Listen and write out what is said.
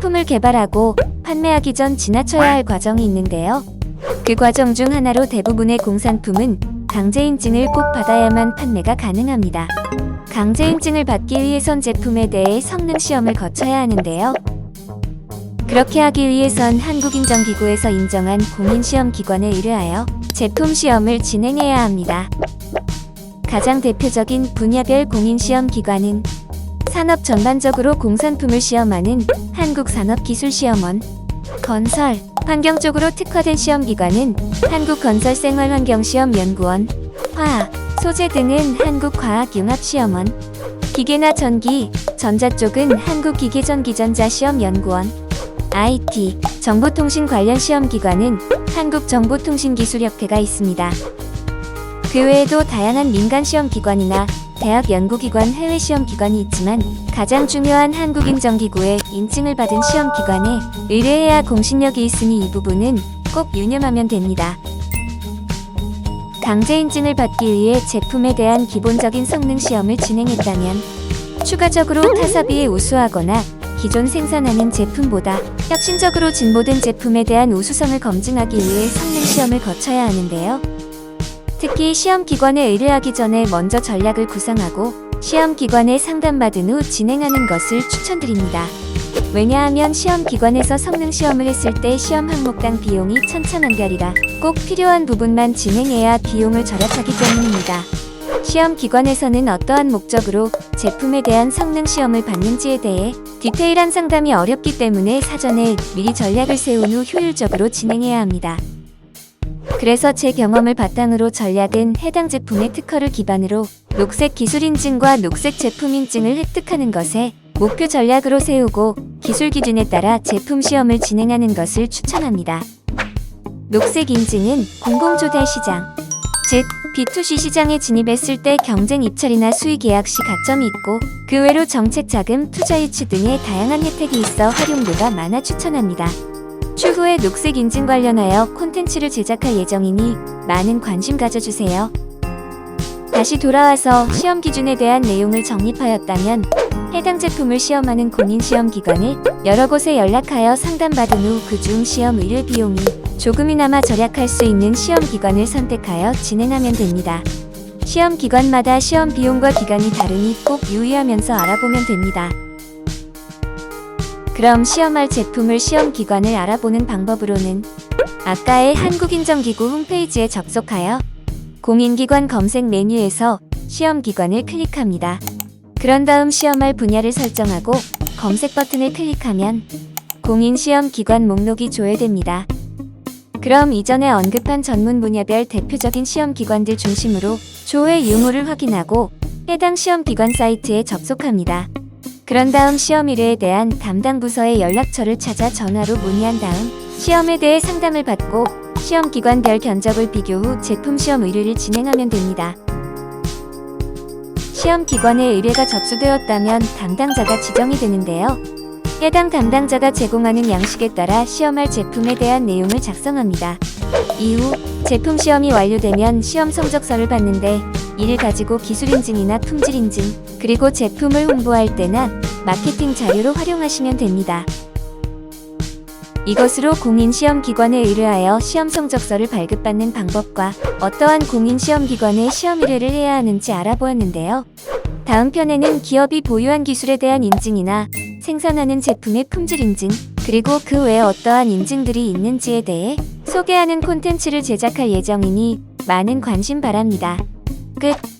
상품을 개발하고 판매하기 전 지나쳐야 할 과정이 있는데요. 그 과정 중 하나로 대부분의 공산품은 강제 인증을 꼭 받아야만 판매가 가능합니다. 강제 인증을 받기 위해선 제품에 대해 성능 시험을 거쳐야 하는데요. 그렇게 하기 위해선 한국인정기구에서 인정한 공인시험 기관에 의뢰하여 제품 시험을 진행해야 합니다. 가장 대표적인 분야별 공인시험 기관은 산업 전반적으로 공산품을 시험하는 한국산업기술시험원, 건설, 환경 쪽으로 특화된 시험기관은 한국건설생활환경시험연구원, 화학, 소재 등은 한국과학융합시험원, 기계나 전기, 전자 쪽은 한국기계전기전자시험연구원, IT, 정보통신 관련 시험기관은 한국정보통신기술협회가 있습니다. 그 외에도 다양한 민간 시험기관이나 대학 연구기관 해외 시험기관이 있지만 가장 중요한 한국인정기구의 인증을 받은 시험기관에 의뢰해야 공신력이 있으니 이 부분은 꼭 유념하면 됩니다. 강제 인증을 받기 위해 제품에 대한 기본적인 성능 시험을 진행했다면 추가적으로 타사비에 우수하거나 기존 생산하는 제품보다 혁신적으로 진보된 제품에 대한 우수성을 검증하기 위해 성능 시험을 거쳐야 하는데요. 특히 시험 기관에 의뢰하기 전에 먼저 전략을 구상하고 시험 기관에 상담받은 후 진행하는 것을 추천드립니다. 왜냐하면 시험 기관에서 성능 시험을 했을 때 시험 항목당 비용이 천차만별이라 꼭 필요한 부분만 진행해야 비용을 절약하기 때문입니다. 시험 기관에서는 어떠한 목적으로 제품에 대한 성능 시험을 받는지에 대해 디테일한 상담이 어렵기 때문에 사전에 미리 전략을 세운 후 효율적으로 진행해야 합니다. 그래서 제 경험을 바탕으로 전략은 해당 제품의 특허를 기반으로 녹색 기술 인증과 녹색 제품 인증을 획득하는 것에 목표 전략으로 세우고 기술 기준에 따라 제품 시험을 진행하는 것을 추천합니다. 녹색 인증은 공공조달 시장, 즉 B2C 시장에 진입했을 때 경쟁 입찰이나 수의 계약 시 가점이 있고 그 외로 정책 자금, 투자 유치 등의 다양한 혜택이 있어 활용도가 많아 추천합니다. 추후에 녹색 인증 관련하여 콘텐츠를 제작할 예정이니 많은 관심 가져주세요. 다시 돌아와서 시험 기준에 대한 내용을 정립하였다면 해당 제품을 시험하는 공인 시험 기관을 여러 곳에 연락하여 상담받은 후 그중 시험 의뢰 비용이 조금이나마 절약할 수 있는 시험 기관을 선택하여 진행하면 됩니다. 시험 기관마다 시험 비용과 기간이 다르니 꼭 유의하면서 알아보면 됩니다. 그럼 시험할 제품을 시험 기관을 알아보는 방법으로는 아까의 한국인정기구 홈페이지에 접속하여 공인기관 검색 메뉴에서 시험 기관을 클릭합니다. 그런 다음 시험할 분야를 설정하고 검색 버튼을 클릭하면 공인 시험 기관 목록이 조회됩니다. 그럼 이전에 언급한 전문 분야별 대표적인 시험 기관들 중심으로 조회 유무를 확인하고 해당 시험 기관 사이트에 접속합니다. 그런 다음 시험 의뢰에 대한 담당 부서의 연락처를 찾아 전화로 문의한 다음 시험에 대해 상담을 받고 시험 기관별 견적을 비교 후 제품 시험 의뢰를 진행하면 됩니다. 시험 기관의 의뢰가 접수되었다면 담당자가 지정이 되는데요. 해당 담당자가 제공하는 양식에 따라 시험할 제품에 대한 내용을 작성합니다. 이후 제품 시험이 완료되면 시험 성적서를 받는데 이를 가지고 기술 인증이나 품질 인증, 그리고 제품을 홍보할 때나 마케팅 자료로 활용하시면 됩니다. 이것으로 공인시험기관에 의뢰하여 시험 성적서를 발급받는 방법과 어떠한 공인시험기관에 시험 의뢰를 해야 하는지 알아보았는데요. 다음 편에는 기업이 보유한 기술에 대한 인증이나 생산하는 제품의 품질 인증, 그리고 그 외에 어떠한 인증들이 있는지에 대해 소개하는 콘텐츠를 제작할 예정이니 많은 관심 바랍니다. 끝.